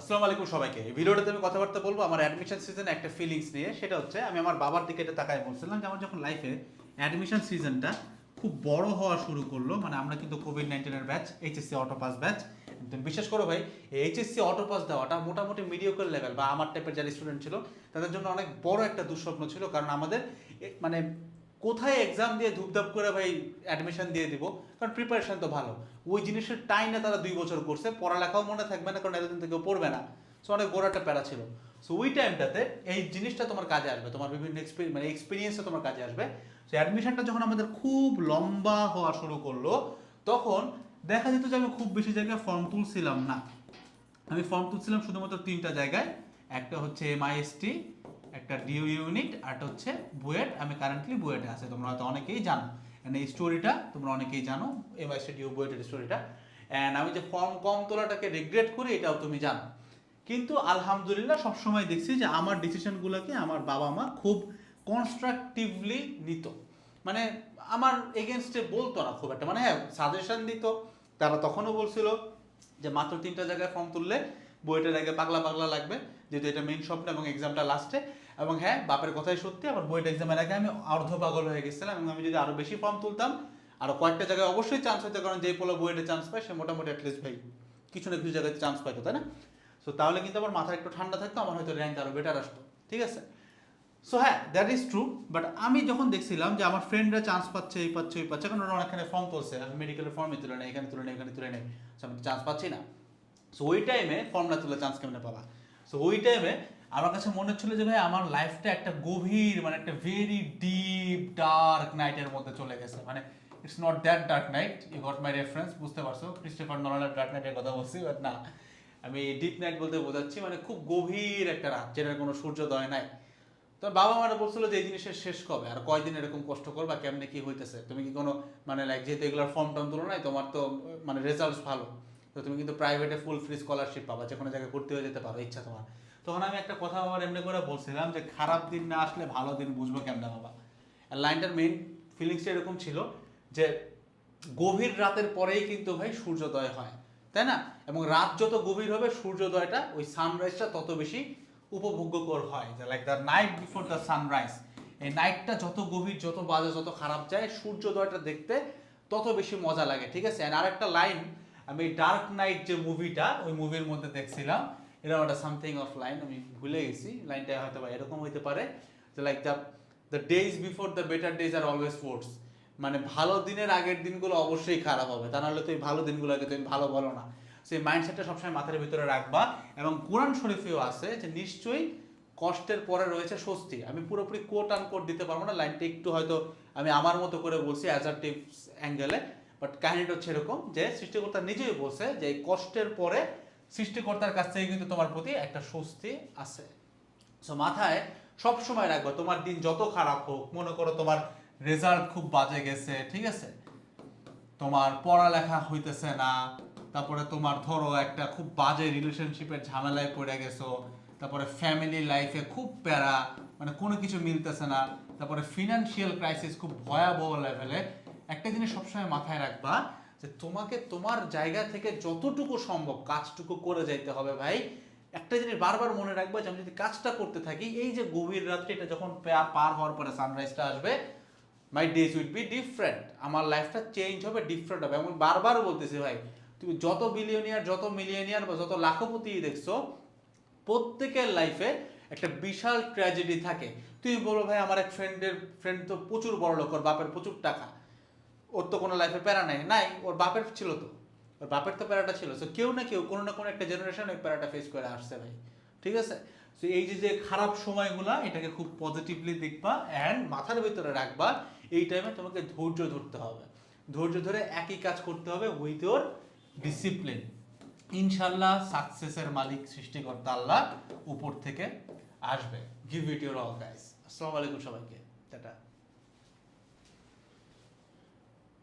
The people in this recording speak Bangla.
আসসালামু আলাইকুম সবাইকে। এই ভিডিওটাতে আমি কথাবার্তা বলব, আমার অ্যাডমিশন সিজনে একটা ফিলিংস নিয়ে। সেটা হচ্ছে, আমি আমার বাবার দিকে এটা তাকায় বলছিলাম যে, আমার যখন লাইফে অ্যাডমিশন সিজনটা খুব বড় হওয়া শুরু করল মানে আমরা কিন্তু কোভিড নাইন্টিনের batch HSC auto pass batch বিশ্বাস করো ভাই এইচএসসি অটো পাস দেওয়াটা মোটামুটি মিডিওকাল লেভেল বা আমার টাইপের যারা স্টুডেন্ট ছিল, তাদের জন্য অনেক বড় একটা দুঃস্বপ্ন ছিল। কারণ আমাদের মানে কোথায় এক্সাম দিয়ে ধূপধাপ করে ভাই অ্যাডমিশন দিয়ে দিব? কারণ প্রিপারেশন তো ভালো। ওই জিনিসের টাইমে তারা দুই বছর করছে, পড়ালেখাও মনে থাকবে না, কারণ এতদিন থেকে পড়বে না। সো অনেক বড় একটা প্যারা ছিল। সো ওই টাইমটাতে এই জিনিসটা তোমার কাজে আসবে, তোমার বিভিন্ন এক্সপিরিয়েন্স মানে এক্সপিরিয়েন্সটা তোমার কাজে আসবে। সো অ্যাডমিশনটা যখন আমাদের খুব লম্বা হওয়া শুরু করল, তখন দেখা যেত যে আমি খুব বেশি জায়গায় ফর্ম তুলছিলাম না। আমি ফর্ম তুলছিলাম শুধুমাত্র তিনটা জায়গায়। একটা হচ্ছে এমআইএসটি একটা ডিউ ইউনিট আর হচ্ছে বুয়েট, আমি কারেন্টলি বুয়েটে আছে। তোমরা হয়তো অনেকেই জানো। And এই স্টোরিটা তোমরা অনেকেই জানো এমআইএসটি ডিউ বুয়েটের স্টোরিটা অ্যান্ড আমি যে ফর্ম কম তোলাটাকে রিগ্রেট করি, এটাও তুমি জানো। কিন্তু আলহামদুলিল্লাহ সবসময় দেখছি যে আমার ডিসিশনগুলোকে আমার বাবা মা খুব কনস্ট্রাকটিভলি নিত। মানে আমার এগেনস্টে বলতো না খুব একটা। মানে হ্যাঁ সাজেশন দিত। তারা তখনও বলছিল যে মাত্র তিনটা জায়গায় ফর্ম তুললে বইটার আগে পাগলা পাগলা লাগবে। যেহেতু এটা মেইন স্বপ্ন এবং এক্সামটা লাস্টে এবং হ্যাঁ বাপের কথাই সত্যি আমার বইটা এক্সামের আগে আমি অর্ধ পাগল হয়ে গেছিলাম, এবং আমি যদি আরও বেশি ফর্ম তুলতাম, আরও কয়েকটা জায়গায় অবশ্যই চান্স হতো কারণ যেই পোলো বইটা চান্স পায়, সে মোটামুটি অ্যাটলিস্ট ভাই কিছু না কিছু জায়গায় চান্স পাইতো, তাই না? সো তাহলে কিন্তু আমার মাথা একটু ঠান্ডা থাকতো, আমার হয়তো র্যাঙ্ক আরও বেটার আসতো, ঠিক আছে? সো হ্যাঁ দ্যাট ইজ ট্রু বাট আমি যখন দেখছিলাম যে আমার ফ্রেন্ডরা চান্স পাচ্ছে, এই পাচ্ছে এই পাচ্ছে, কারণ ওরা অনেকখানে ফর্ম তুলছে আমি মেডিকেলের ফর্মে তুলে নেই এখানে তুলে নেই এখানে তুলে নেই সো আমি চান্স পাচ্ছি না। সো ওই টাইমে ফর্ম না তুলে চান্স কেমনে পাবা? সো ওই টাইমে আমার কাছে মনে হচ্ছিল যে ভাই, আমার লাইফটা একটা গভীর মানে একটা ভেরি ডিপ ডার্ক নাইটের মধ্যে চলে গেছে। মানে it's not that dark knight you got my reference বুঝতে পারছ? ক্রিস্টোফার নোলানের ডার্ক নাইটের কথা বলছি বাট না। আমি ডিপ নাইট বলতে বোঝাচ্ছি মানে খুব গভীর একটা রাত, যেটার কোনো সূর্যোদয় নাই। তো বাবা মারা বলছিল যে, এই জিনিসের শেষ কবে? আর কয়দিন এরকম কষ্ট করবা কেমনে কি হইতেছে? তুমি কি কোনো মানে লাইক যেহেতু এগুলোর ফর্ম টর্ম তুলো নাই, তোমার তো মানে রেজাল্ট ভালো। তো তুমি কিন্তু প্রাইভেটে ফুল ফ্রি স্কলারশিপ পাবা, যে কোনো জায়গায় ভর্তি হয়ে যেতে পারো, ইচ্ছা তোমার। তখন আমি একটা কথা আমার এমনি করে বলছিলাম যে, খারাপ দিন না আসলে ভালো দিন বুঝব কেমনে বাবা? লাইনটার মেইন ফিলিংসটা এরকম ছিল যে, গভীর রাতের পরেই কিন্তু ভাই সূর্যোদয় হয়, তাই না? এবং রাত যত গভীর হবে, সূর্যোদয়টা ওই সানরাইজটা তত বেশি উপভোগ্যকর হয়, যে like the night before the sunrise এই নাইটটা যত গভীর, যত বাজে, যত খারাপ যায়, সূর্যোদয়টা দেখতে তত বেশি মজা লাগে, ঠিক আছে? আর আরেকটা লাইন আমি ডার্ক নাইট যে মুভিটা ওই মুভির মধ্যে দেখছিলাম এরকম একটা সামথিং অফ লাইন আমি ভুলে গেছি। লাইনটা হয়তো বা এরকম হইতে পারে যে like the the days before the better days R always force মানে ভালো দিনের আগের দিনগুলো অবশ্যই খারাপ হবে। তা নাহলে তুই ভালো দিনগুলোকে তুমি ভালো বলো না। সেই মাইন্ডসেটটা সবসময় মাথার ভিতরে রাখবা এবং কোরআন শরীফেও আছে যে নিশ্চয়ই কষ্টের পরে রয়েছে স্বস্তি। আমি পুরোপুরি কোট আন কোট দিতে পারব না লাইনটা একটু হয়তো আমি আমার মতো করে বলছি অ্যাজ টিপস অ্যাঙ্গেলে বাট কাহিনীটা হচ্ছে এরকম যে সৃষ্টিকর্তা নিজেই বলছে যে এই কষ্টের পরে সৃষ্টিকর্তার কাছ থেকে কিন্তু তোমার প্রতি একটা স্বস্তি আছে। সো মাথায় সব সময় রাখব, তোমার দিন যত খারাপ হোক, মনে করো তোমার রেজাল্ট খুব বাজে গেছে, ঠিক আছে? তোমার পড়ালেখা হইতেছে না, তারপরে তোমার ধরো একটা খুব বাজে রিলেশনশিপের ঝামেলায় পড়ে গেছো, তারপরে ফ্যামিলি লাইফে খুব প্যারা মানে কোনো কিছু মিলতেছে না, তারপরে ফিনান্সিয়াল ক্রাইসিস খুব ভয়াবহ লেভেলে একটা জিনিস সবসময় মাথায় রাখবা যে তোমাকে তোমার জায়গা থেকে যতটুকু সম্ভব কাজটুকু করে যাইতে হবে ভাই। একটা জিনিস বারবার মনে রাখবা যে আমি যদি কাজটা করতে থাকি, এই যে গভীর রাত্রে, এটা যখন পার হওয়ার পরে সানরাইজটা আসবে my days will be different আমার লাইফটা চেঞ্জ হবে ডিফারেন্ট হবে। আমি বারবার বলতেছি ভাই, তুমি যত বিলিয়নিয়ার যত মিলিয়নিয়ার বা যত লাখপতি দেখছ, প্রত্যেকের লাইফে একটা বিশাল ট্র্যাজেডি থাকে। তুমি বলো ভাই, আমার এক ফ্রেন্ডের ফ্রেন্ড তো প্রচুর বড় লোক বাপের প্রচুর টাকা। ওর তো কোনো লাইফে প্যারা নাই নাই, ওর বাপের ছিল তো। ওর বাপের তো প্যারাটা ছিল। সো কেউ না কেউ, কোনো না কোনো একটা জেনারেশন ওই প্যারাটা ফেস করে আসছে ভাই। ঠিক আছে? সো এই যে যে খারাপ সময়গুলো, এটাকে খুব পজিটিভলি দেখবা অ্যান্ড মাথার ভিতরে রাখবা, এই টাইমে তোমাকে ধৈর্য ধরতে হবে। ধৈর্য ধরে একই কাজ করতে হবে উইথ ইউর ডিসিপ্লিন ইনশাল্লাহ সাকসেসের মালিক, সৃষ্টিকর্তা আল্লাহ উপর থেকে আসবে। Give it your all guys আসসালামু আলাইকুম সবাইকে। টাটা।